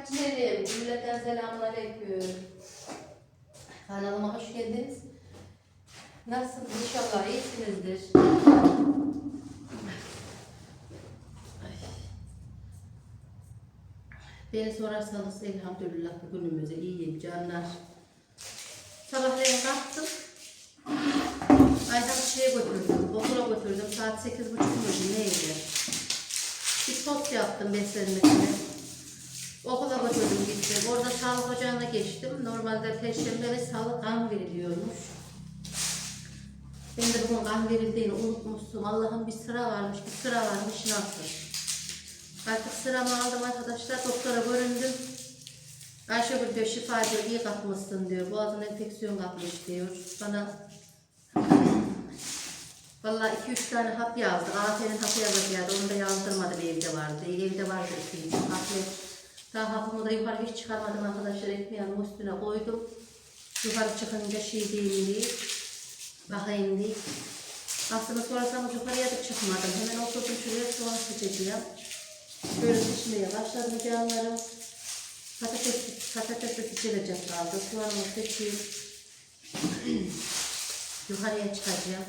takipçilerim, cümleten selamun aleyküm. Kanalıma hoş geldiniz. Nasılsınız? İnşallah iyisinizdir. Beni sorarsanız elhamdülillah bugünümüzü iyiyim canlar. Sabahleyin kalktım. Aydan şeye götürdüm, okula götürdüm. Saat sekiz buçuk muydu neydi? Bir tost yaptım beslenmesine. Okula götürdüm gittim. Orada sağlık ocağına geçtim. Normalde perşembe ve salı kan veriliyormuş. Ben de bugün kan verildiğini unutmuştum. Allah'ın bir sıra varmış, bir sıra varmış nasıl? Artık sıramı aldım arkadaşlar. Doktora göründüm. Ayşegül diyor şifa diyor, iyi kapmışsın diyor. Boğazın enfeksiyon kapmış diyor. Bana Vallahi iki üç tane hap yazdı. Aferin hapı yazacaktı. Onu da yazdırmadı bir evde vardı. Evde vardı iki üç hapı. Daha hapımı da yukarı hiç çıkarmadım arkadaşlar. Ekmeğimin üstüne koydum. Yukarı çıkınca şey değil diye. Bakayım diye. Aslında sorarsanız yukarıya da çıkmadım. Hemen oturdum şuraya soğan seçeceğim. Böyle pişmeye başladım canlarım. Patates, patates de pişirecek kaldı. Soğanımı seçeyim. Yukarıya çıkacağım.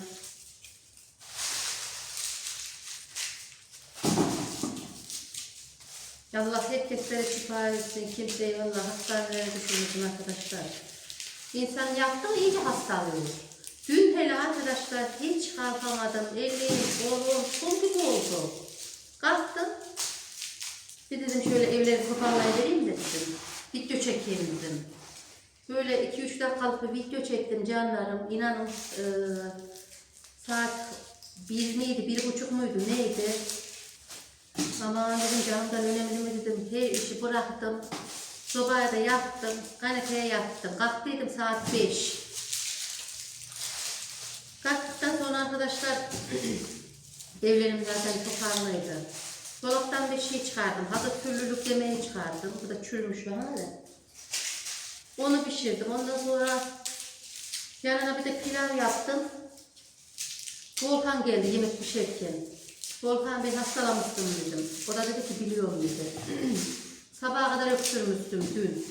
Allah herkeslere şifa etsin. Kimseyi valla hastanelere düşürmesin arkadaşlar. İnsan yaptı mı iyice hastalıyor. Dün hele arkadaşlar hiç kalkamadım. Elim, kolum, kum gibi oldu. Kalktım. Bir dedim şöyle evleri toparlayıvereyim de dedim. Video çekeyim dedim. Böyle 2-3 dakikalık bir video çektim canlarım. İnanın eee, saat 1 miydi, bir buçuk muydu neydi? Aman dedim canımdan önemli mi dedim. Her işi bıraktım. Sobaya da yattım. Kanepeye yattım. Kalktıydım saat 5. Kalktıktan sonra arkadaşlar evlerim zaten toparlıydı. Dolaptan bir şey çıkardım. Hazır türlülük yemeği çıkardım. Bu da çürümüş da. Onu pişirdim. Ondan sonra yanına bir de pilav yaptım. Volkan geldi yemek pişerken. Volkan Bey hastalamıştım dedim. O da dedi ki biliyorum dedi. Sabaha kadar öksürmüştüm dün.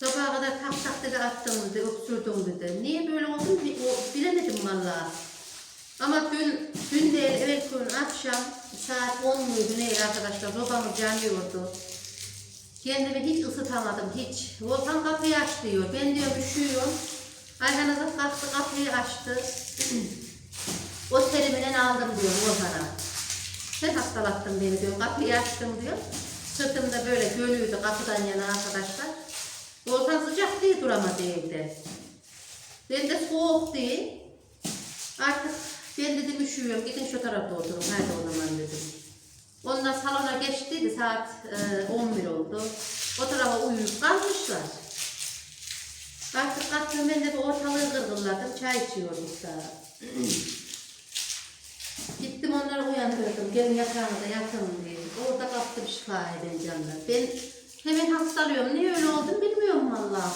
Sabaha kadar tak tak dedi attım dedi, öksürdüm dedi. Niye böyle oldu bilemedim valla. Ama dün, dün değil, evet gün akşam saat 10 muydu neydi arkadaşlar, sobamız yanıyordu. Kendimi hiç ısıtamadım, hiç. Volkan kapıyı aç diyor, ben diyor üşüyorum. Ayhan Azat kalktı, kapıyı açtı. O teriminen aldım diyor Volkan'a. Sen hastalattın beni diyor. Kapıyı açtım diyor. Sırtımda böyle gölüydü kapıdan yana arkadaşlar. Volkan sıcak diye duramadı evde. Ben de soğuk diye. Artık ben dedim üşüyorum. Gidin şu tarafa oturun. Hadi o zaman dedim. Ondan salona geçtiydi. Saat e, 11 oldu. O tarafa uyuyup kalmışlar. Artık kalktım ben de bir ortalığı gırgırladım. Çay içiyordum daha. Gittim onları uyandırdım. Gelin yatağınıza yatın diye. Orada kaptım şifa canlar. Ben hemen hastalıyorum. Niye öyle oldum bilmiyorum valla.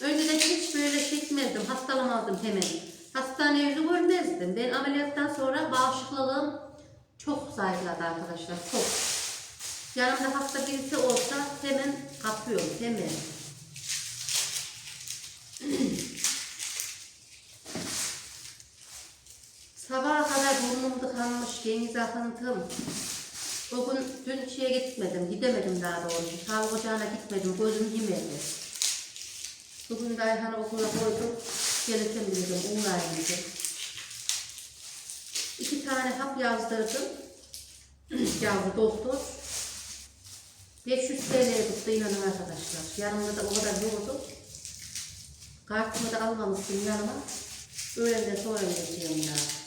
Önceden hiç böyle etmezdim. Hastalanmadım hemen. Hastane yüzü görmezdim. Ben ameliyattan sonra bağışıklığım çok zayıfladı arkadaşlar. Çok. Yanımda hasta birisi olsa hemen kapıyorum. Hemen. Sabaha kadar tıkanmış, geniz akıntım. Bugün dün şeye gitmedim, gidemedim daha doğrusu. Sağlık ocağına gitmedim, gözüm yemedi. Bugün de Ayhan'ı okula koydum. Gelirken dedim, dedim. İki tane hap yazdırdım. Yavru doktor. 500 TL tuttu inanın arkadaşlar. Yanımda da o kadar yoktu. Kartımı da almamıştım yanıma. Öğlenden sonra vereceğim ya.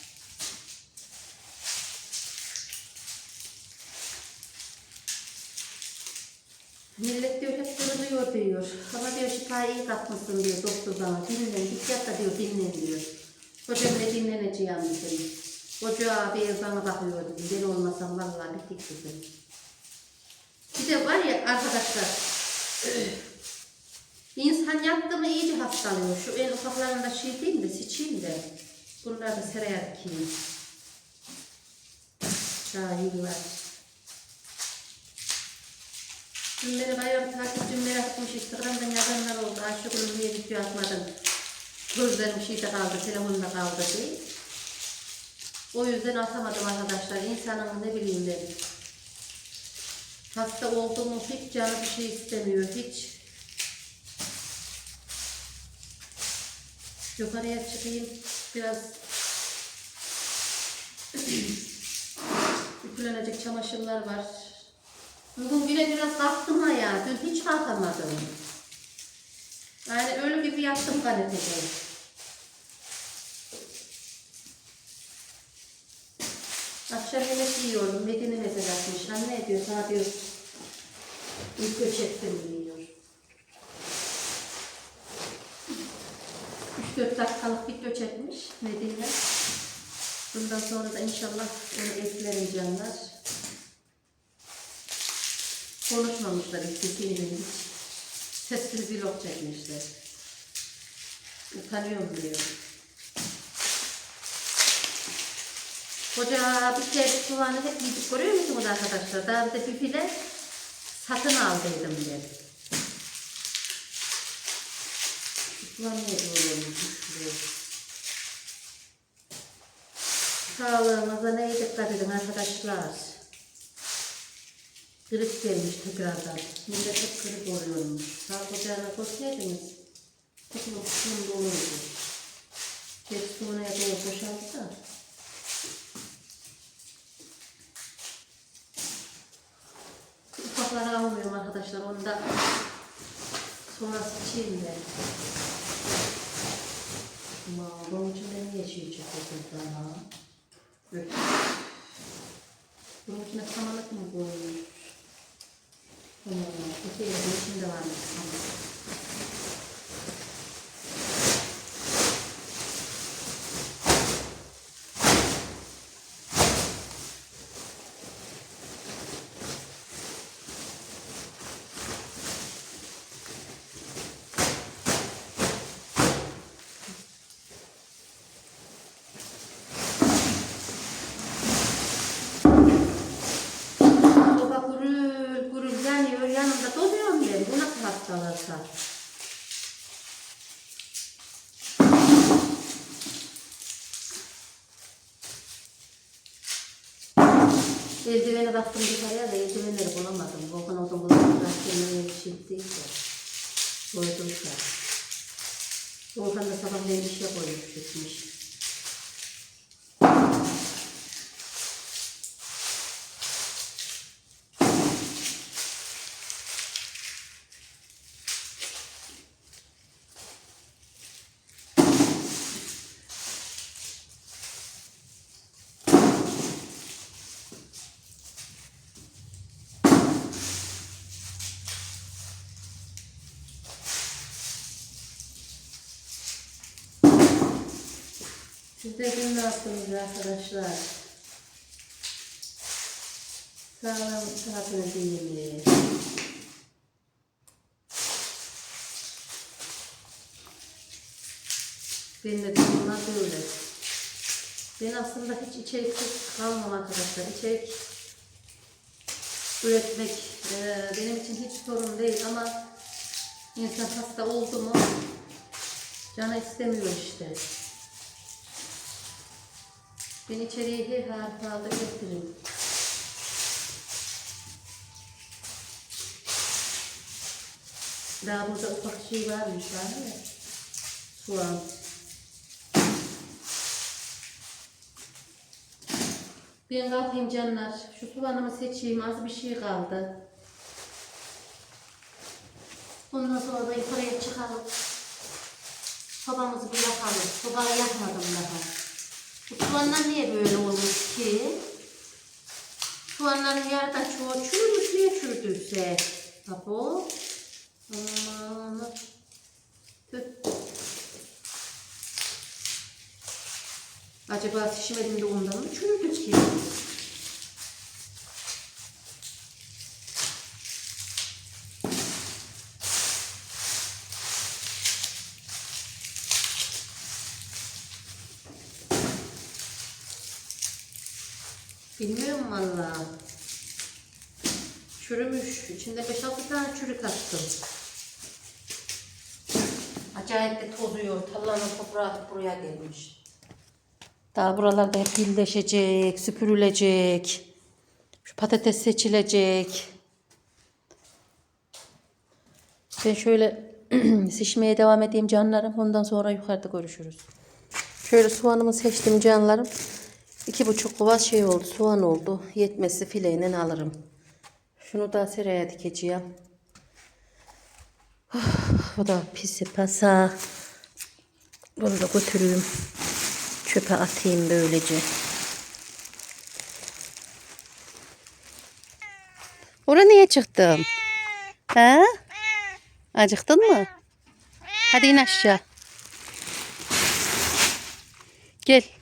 Millet diyor hep kırılıyor diyor. Ama diyor şifayı iyi katmışsın diyor doktor bana. Dinlen git yat da diyor dinlen diyor. Hocam ne dinleneceğim dedim. Hoca abi bana bakıyor dedim. Ben olmasam vallahi bitik dedim. Bir de var ya arkadaşlar. İnsan yattı mı iyice hastalıyor. Şu en ufaklarında şey değil de seçeyim de. Bunları da seraya dikeyim. Daha iyi var. Dün beni bayağı bir takipçim merak etmiş. Instagram'dan yazanlar oldu. Ayşegül'ün niye video atmadın? Gözlerim şeyde kaldı, telefonda kaldı diye. O yüzden atamadım arkadaşlar. İnsanın ne bileyim ben. Hasta olduğumu hiç canı bir şey istemiyor. Hiç. Yukarıya çıkayım. Biraz Ütülenecek çamaşırlar var. Bugün yine biraz kalktım ya. Dün hiç kalkamadım. Yani öyle gibi yattım kanepede. Akşam yemek yiyorum. Medine mesaj atmış. Anne diyor sana diyor. İlk göçektim diyor. 3-4 dakikalık bir göçekmiş Medine. Bundan sonra da inşallah onu eklerim canlar. Konuşmamışlar ikisiyle hiç. Sessiz vlog çekmişler. Utanıyorum diyor. Koca bir kere soğanı hep yedik görüyor musunuz arkadaşlar? Daha bir de bir file satın aldıydım ben. Soğan ne diyorum? Sağlığınıza neye dikkat edin arkadaşlar. Grip gelmiş tekrardan. Millet hep grip oluyormuş. Sağlık ocağına koysaydınız. Kutunun kutunun doluydu. Geç sonraya doğru boşalttı da. Ufakları almıyorum arkadaşlar. Onu da sonrası içeyim ben. Aman bunun içinde niye şey çıkıyor daha? Evet. Bunun içine kamalık mı koymuş? Aman öteye bunun içinde varmış kamalık. Soba gurul gurul yanıyor, yanımda donuyorum ben. Bu nasıl hastalıksa? Eldivene baktım dışarıya da eldivenleri bulamadım. Volkan oradan bulamadım. Kendime bir şey değil de. Koyduysa. Volkan da sabah ne iş yapıyormuş gitmiş. Ne yaptınız arkadaşlar? Sağlam saatini değil. Ben de durumlar böyle. Ben aslında hiç içeriksiz kalmam arkadaşlar. İçerik üretmek eee, benim için hiç sorun değil ama insan hasta oldu mu canı istemiyor işte. Ben içeriye her halükarda getiririm. Daha burada ufak şey varmış var ya. Soğan. Ben kalkayım canlar. Şu soğanımı seçeyim. Az bir şey kaldı. Ondan sonra da yukarıya çıkalım. Sobamızı bir yakalım. Sobayı yakmadım daha. Bu soğanlar niye böyle olmuş ki? Soğanların yarıdan çoğu çürümüş. Niye çürüdüyse? Bak o. Aman. Tüh. Acaba şişmedim de ondan mı çürüdü ki? Bilmiyorum valla. Çürümüş. İçinde 5-6 tane çürük attım. Acayip de tozuyor. Tallanın toprağı buraya gelmiş. Daha buralarda hep birleşecek, süpürülecek. Şu patates seçilecek. Ben şöyle şişmeye devam edeyim canlarım. Ondan sonra yukarıda görüşürüz. Şöyle soğanımı seçtim canlarım. İki buçuk kova şey oldu. Soğan oldu. Yetmesi fileyle alırım. Şunu da seraya dikeceğim. Bu da pisi pasa. Bunu da götüreyim. Çöpe atayım böylece. Oraya niye çıktın? Ha? Acıktın mı? Hadi in aşağı. Gel.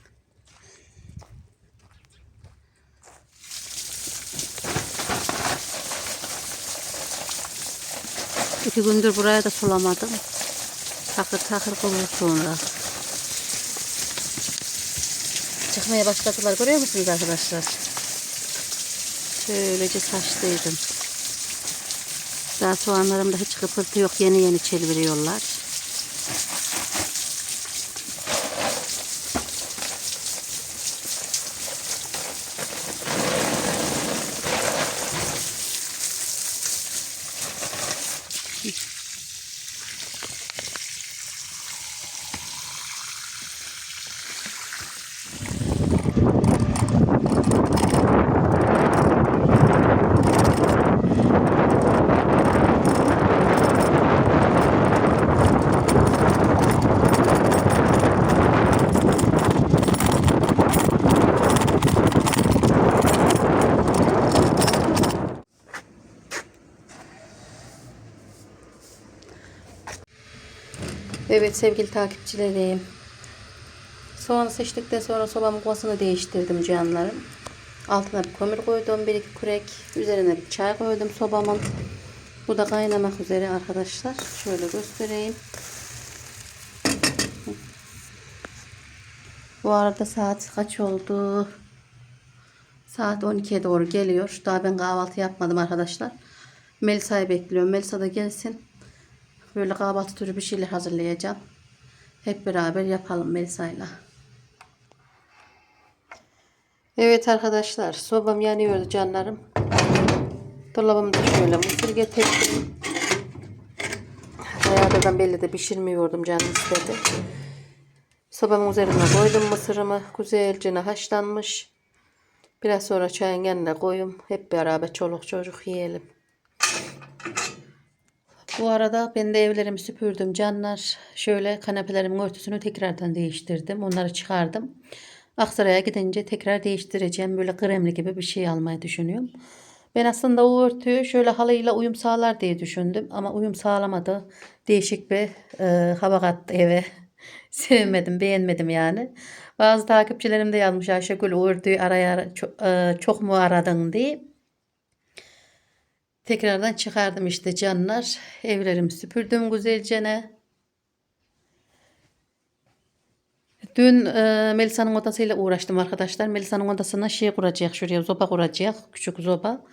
İki gündür buraya da sulamadım. Takır takır bulur sonra. Çıkmaya başladılar. Görüyor musunuz arkadaşlar? Şöylece saçtıydım. Daha soğanlarımda hiç kıpırtı yok. Yeni yeni çelviriyorlar. Evet sevgili takipçilerim. Soğanı seçtikten sonra sobamın kovasını değiştirdim canlarım. Altına bir kömür koydum. Bir iki kürek. Üzerine bir çay koydum sobamın. Bu da kaynamak üzere arkadaşlar. Şöyle göstereyim. Bu arada saat kaç oldu? Saat 12'ye doğru geliyor. Daha ben kahvaltı yapmadım arkadaşlar. Melisa'yı bekliyorum. Melisa da gelsin. Böyle kahvaltı türü bir şeyler hazırlayacağım. Hep beraber yapalım Melisa'yla. Evet arkadaşlar sobam yanıyordu canlarım. Dolabımda şöyle mısır getirdim. Bayağıdan belli de pişirmiyordum canım istedi. Sobamın üzerine koydum mısırımı. Güzelce haşlanmış. Biraz sonra çayın yanına koyayım. Hep beraber çoluk çocuk yiyelim. Bu arada ben de evlerimi süpürdüm canlar. Şöyle kanepelerimin örtüsünü tekrardan değiştirdim. Onları çıkardım. Aksaray'a gidince tekrar değiştireceğim. Böyle kremli gibi bir şey almayı düşünüyorum. Ben aslında o örtüyü şöyle halıyla uyum sağlar diye düşündüm. Ama uyum sağlamadı. Değişik bir e, hava kattı eve. Sevmedim, beğenmedim yani. Bazı takipçilerim de yazmış Ayşegül o örtüyü araya çok, e, çok mu aradın diye. Tekrardan çıkardım işte canlar. Evlerimi süpürdüm güzelce. ne. Dün e, Melisa'nın odasıyla uğraştım arkadaşlar. Melisa'nın odasına şey kuracak şuraya zoba kuracak. Küçük zoba.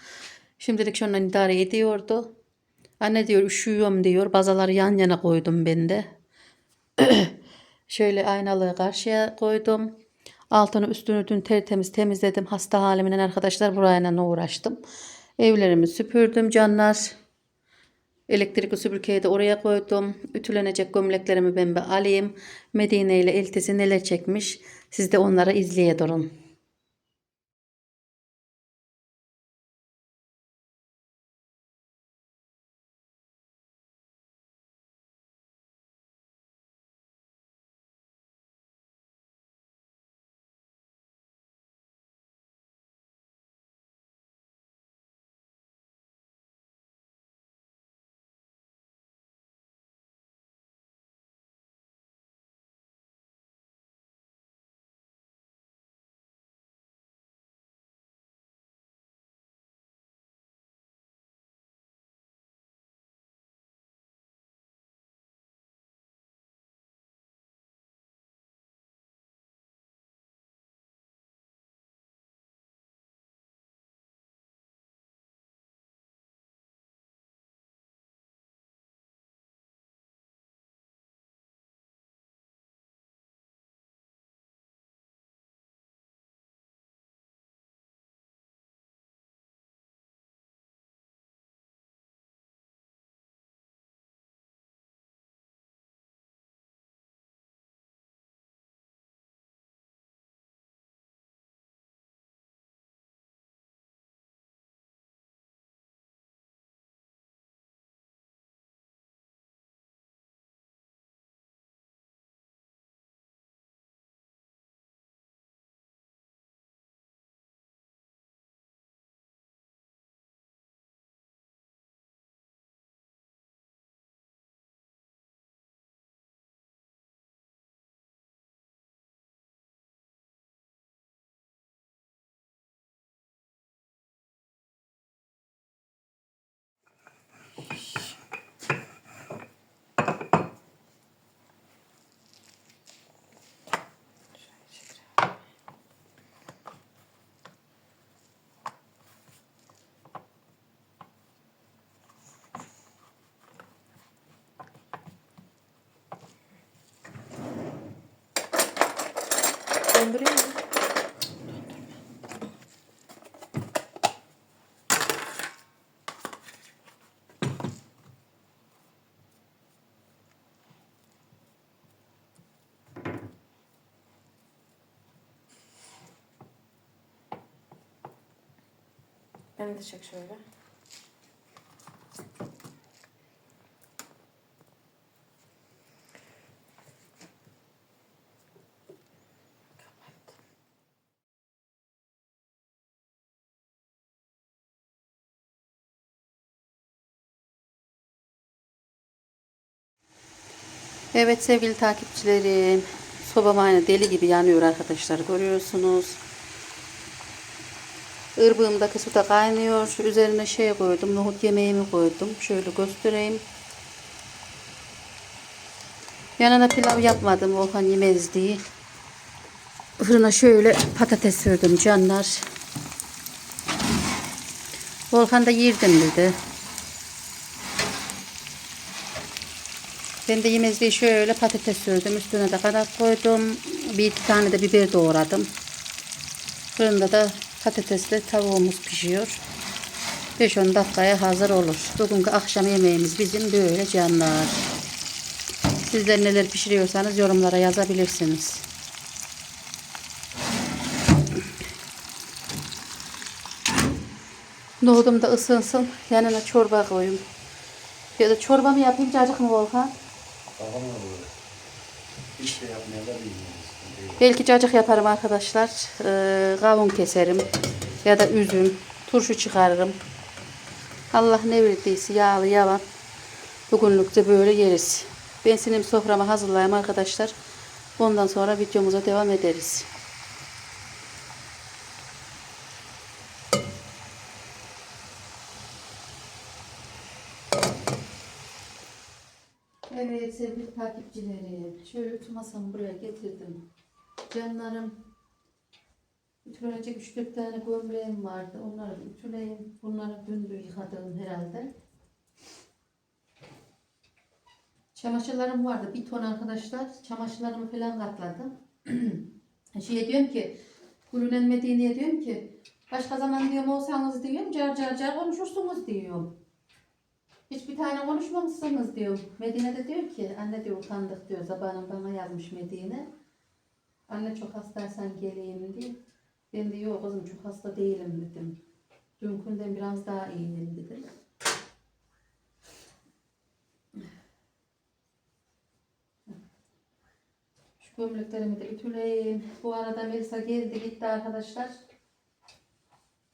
Şimdilik şundan idare ediyordu. Anne diyor üşüyorum diyor. Bazaları yan yana koydum ben de. Şöyle aynalığı karşıya koydum. Altını üstünü dün tertemiz temizledim. Hasta halimden arkadaşlar burayla uğraştım. Evlerimi süpürdüm canlar. Elektrikli süpürgeyi de oraya koydum. Ütülenecek gömleklerimi ben bir alayım. Medine ile eltisi neler çekmiş. Siz de onları izleye durun. Döndüreyim mi? Beni de çek şöyle. Evet sevgili takipçilerim. Sobam aynı deli gibi yanıyor arkadaşlar. Görüyorsunuz. Irbığımdaki su da kaynıyor. Üzerine şey koydum. Nohut yemeğimi koydum. Şöyle göstereyim. Yanına pilav yapmadım. Volkan yemez diye. Fırına şöyle patates sürdüm canlar. Volkan da yerdim dedi. Ben de yemez diye şöyle patates sürdüm. Üstüne de kadar koydum. Bir iki tane de biber doğradım. Fırında da patatesle tavuğumuz pişiyor. 5-10 dakikaya hazır olur. Bugünkü akşam yemeğimiz bizim böyle canlar. Sizler neler pişiriyorsanız yorumlara yazabilirsiniz. Nohudum da ısınsın. Yanına çorba koyayım. Ya da çorba mı yapayım cacık mı Volkan? Şey. Belki cacık yaparım arkadaşlar. Ee, kavun keserim. Ya da üzüm. Turşu çıkarırım. Allah ne verdiyse yağlı yavan. Bugünlük böyle yeriz. Ben sinem soframı hazırlayayım arkadaşlar. Ondan sonra videomuza devam ederiz. Evet sevgili takipçilerim. Şöyle ütü masamı buraya getirdim. Canlarım. Ütülenecek 3-4 tane gömleğim vardı. Onları bir ütüleyeyim. Bunları dün yıkadım herhalde. Çamaşırlarım vardı. Bir ton arkadaşlar. Çamaşırlarımı falan katladım. şey diyorum ki Gülünen Medine'ye diyorum ki başka zaman diyorum olsanız diyorum car car car konuşursunuz diyorum. Hiçbir tane konuşmamışsınız diyor. Medine de diyor ki anne diyor utandık diyor. Zabanım bana yazmış Medine. Anne çok hastaysan geleyim diye. Ben de yok kızım çok hasta değilim dedim. Dünkünden biraz daha iyiyim dedim. Şu gömleklerimi de ütüleyeyim. Bu arada Melisa geldi gitti arkadaşlar.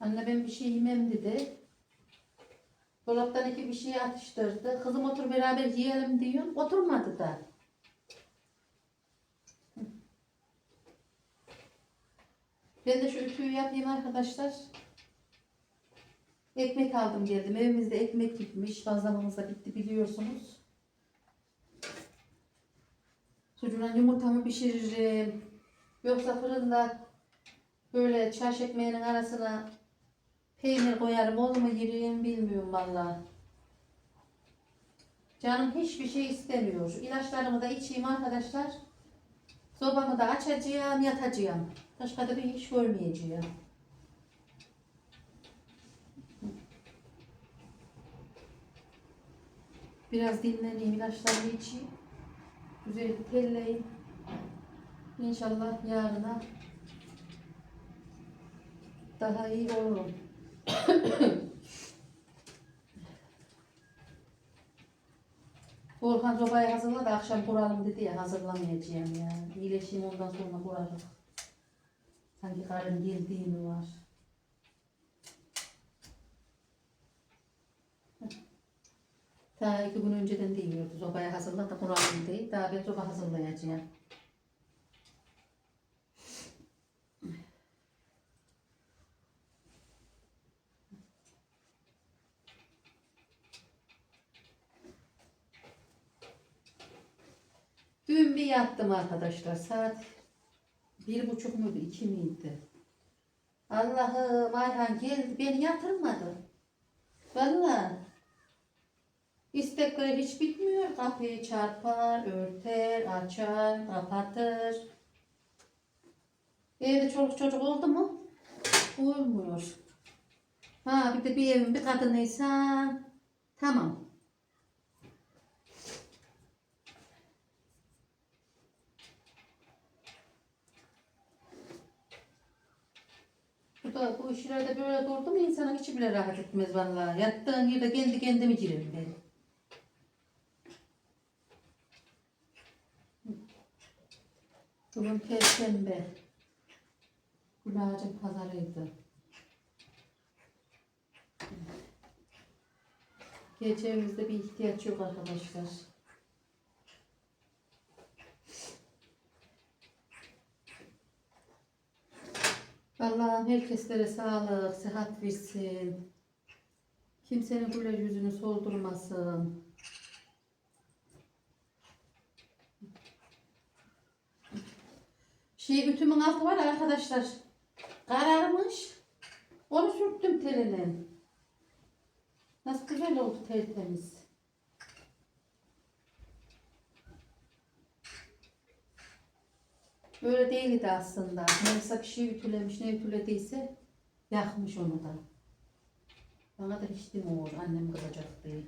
Anne ben bir şey yemem dedi. Dolaptan iki bir şey atıştırdı. Kızım otur beraber yiyelim diyor. Oturmadı da. Ben de şu ütüyü yapayım arkadaşlar. Ekmek aldım geldim. Evimizde ekmek gitmiş. Bazlamamız da bitti biliyorsunuz. Sucuğuna yumurtamı pişiririm. Yoksa fırında böyle çarş ekmeğinin arasına Peynir koyarım olur mu yiyeyim bilmiyorum valla. Canım hiçbir şey istemiyor. İlaçlarımı da içeyim arkadaşlar. Sobamı da açacağım, yatacağım. Başka da bir iş görmeyeceğim. Biraz dinleneyim, ilaçlarımı içeyim. Güzel telleyim. İnşallah yarına daha iyi olurum. Volkan sobayı hazırla da akşam kuralım dedi ya hazırlamayacağım ya. İyileşeyim ondan sonra kurarım. Sanki karın geldiği mi var? Daha iki gün önceden diyordu sobayı hazırla da kuralım diye. Daha ben soba hazırlayacağım. Dün bir yattım arkadaşlar. Saat bir buçuk muydu, iki miydi? Allah'ım Ayhan geldi beni yatırmadı. Vallahi. İstekleri hiç bitmiyor. Kapıyı çarpar, örter, açar, kapatır. Evde çoluk çocuk oldu mu? Olmuyor. Ha bir de bir evin bir kadınıysan tamam. Bu da bu işlerde böyle durdu insanın içi bile rahat etmez vallahi. Yattığın yerde kendi kendimi girerim ben. Bugün Perşembe. Gülağacın pazarıydı. Gece evimizde bir ihtiyaç yok arkadaşlar. Allah'ım herkeslere sağlık, sıhhat versin. Kimsenin güler yüzünü soldurmasın. Şey ütümün altı var arkadaşlar. Kararmış. Onu sürttüm teline. Nasıl güzel oldu tertemiz. Böyle değildi aslında. Bir şey ütülemiş ne ütülediyse yakmış onu da. Bana da hiç olur annem kızacak diye.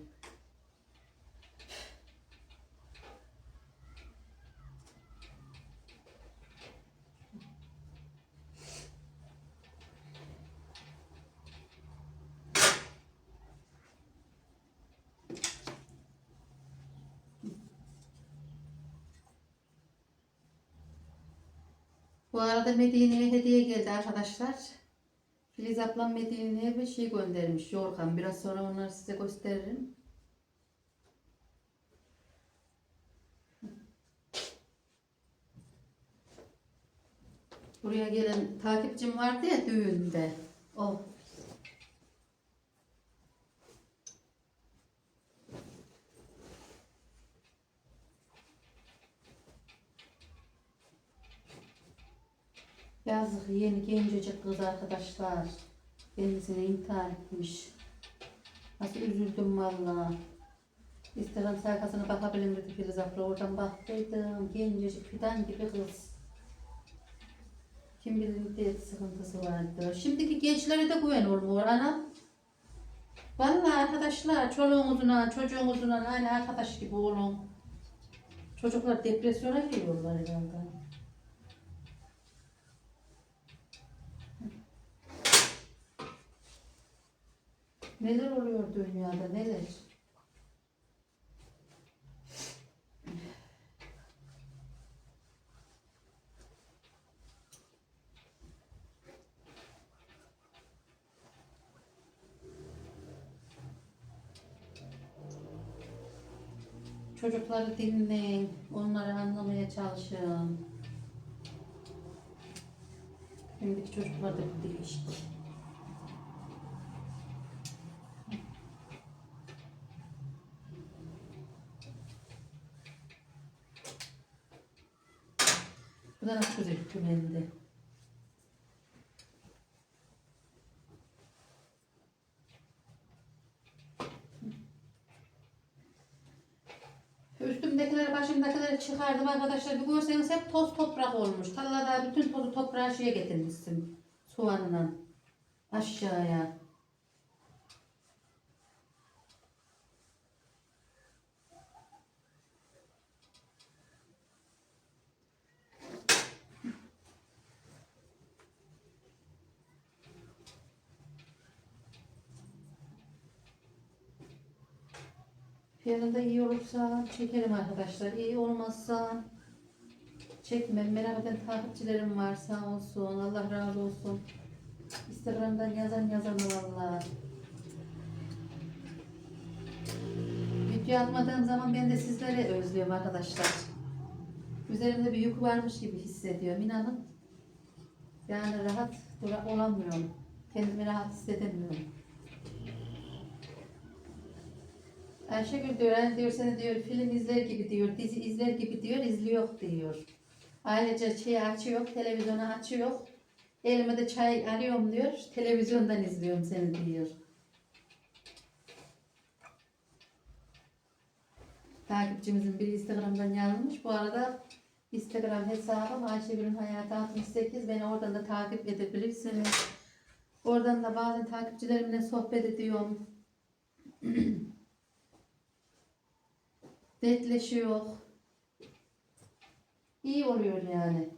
Bu arada Medine'ye hediye geldi arkadaşlar. Filiz ablam Medine'ye bir şey göndermiş. Yorgan. Biraz sonra onları size gösteririm. Buraya gelen takipçim vardı ya düğünde. O. yeni gencecik kız arkadaşlar. Kendisini intihar etmiş. Nasıl üzüldüm valla. Instagram sayfasına bakabilirim dedi Filiz abla. Oradan baktıydım. Gencecik fidan gibi kız. Kim bilir ne sıkıntısı vardı. Şimdiki gençlere de güven olmuyor anam. Valla arkadaşlar çoluğunuzla çocuğunuzla aynı arkadaş gibi olun. Çocuklar depresyona giriyorlar herhalde. Neler oluyor dünyada neler? Çocukları dinleyin, onları anlamaya çalışın. Şimdiki çocuklar da bir değişik. Bu da nasıl güzel kümendi. Üstümdekileri başımdakileri çıkardım arkadaşlar. Bir görseniz hep toz toprak olmuş. Tarlada bütün tozu toprağı şeye getirmişsin. Soğanla. Aşağıya. Yanında iyi olursa çekerim arkadaşlar. İyi olmazsa çekmem. Merak eden takipçilerim var sağ olsun. Allah razı olsun. Instagram'dan yazan yazan valla. Video atmadığım zaman ben de sizleri özlüyorum arkadaşlar. Üzerimde bir yük varmış gibi hissediyorum inanın. Yani rahat olamıyorum. Kendimi rahat hissedemiyorum. Ayşegül diyor, hani diyor seni diyor film izler gibi diyor, dizi izler gibi diyor, izliyor diyor. Ayrıca şey açıyor, televizyonu açıyor. Elime de çay arıyorum diyor, televizyondan izliyorum seni diyor. Takipçimizin biri Instagram'dan yazmış. Bu arada Instagram hesabım Ayşegül'ün Hayatı 68. Beni oradan da takip edebilirsiniz. Oradan da bazen takipçilerimle sohbet ediyorum. Dertleşiyor. İyi oluyor yani.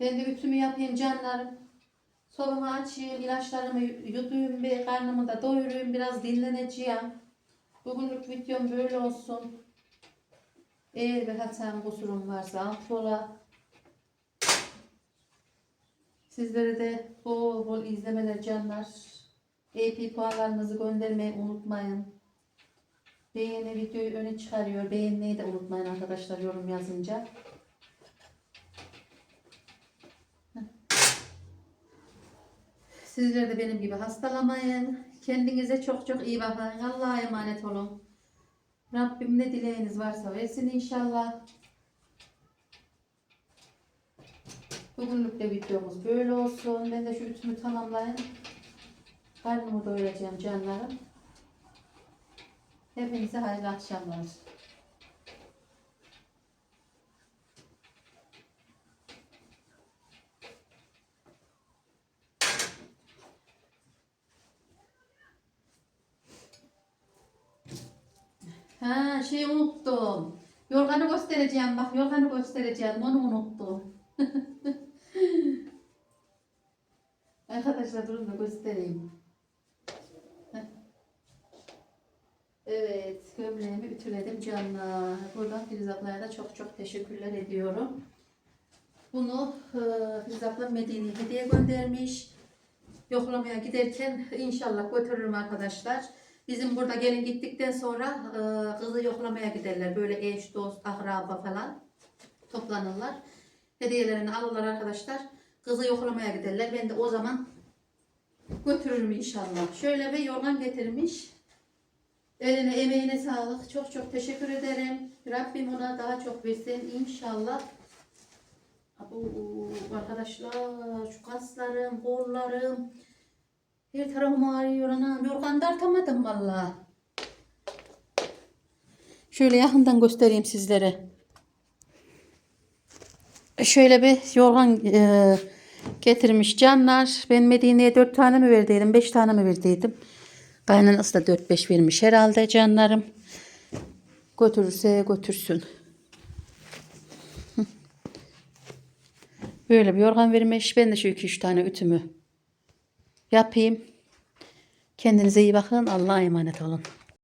Ben de ütümü yapayım canlarım. Sobamı açayım, ilaçlarımı yutayım, bir karnımı da doyurayım, biraz dinleneceğim. Bugünlük videom böyle olsun. Eğer bir hatam kusurum varsa affola. Sizlere de bol bol izlemeler canlar. AP puanlarınızı göndermeyi unutmayın. Beğeni videoyu öne çıkarıyor. Beğenmeyi de unutmayın arkadaşlar yorum yazınca. Sizler de benim gibi hastalamayın. Kendinize çok çok iyi bakın. Allah'a emanet olun. Rabbim ne dileğiniz varsa versin inşallah. Bugünlük de videomuz böyle olsun. Ben de şu ütümü tamamlayayım. Karnımı doyuracağım canlarım. Hepinize hayırlı akşamlar. Ha şey unuttum. Yorganı göstereceğim bak yorganı göstereceğim onu unuttum. Arkadaşlar durun da göstereyim. Evet gömleğimi ütüledim canlar. Buradan Filiz ablaya da çok çok teşekkürler ediyorum. Bunu e, Filiz ablam Medine'ye hediye göndermiş. Yoklamaya giderken inşallah götürürüm arkadaşlar. Bizim burada gelin gittikten sonra e, kızı yoklamaya giderler. Böyle eş, dost, akraba falan toplanırlar. Hediyelerini alırlar arkadaşlar. Kızı yoklamaya giderler. Ben de o zaman götürürüm inşallah. Şöyle bir yorgan getirmiş. Eline emeğine sağlık. Çok çok teşekkür ederim. Rabbim ona daha çok versin inşallah. Abu, arkadaşlar şu kaslarım, kollarım, her tarafım ağrıyor anam. Yorgan da artamadım valla. Şöyle yakından göstereyim sizlere. Şöyle bir yorgan e, getirmiş canlar. Ben Medine'ye 4 tane mi verdiydim, 5 tane mi verdiydim? Kaynanası da 4-5 vermiş herhalde canlarım. Götürürse götürsün. Böyle bir yorgan vermiş. Ben de şu 2-3 tane ütümü yapayım. Kendinize iyi bakın. Allah'a emanet olun.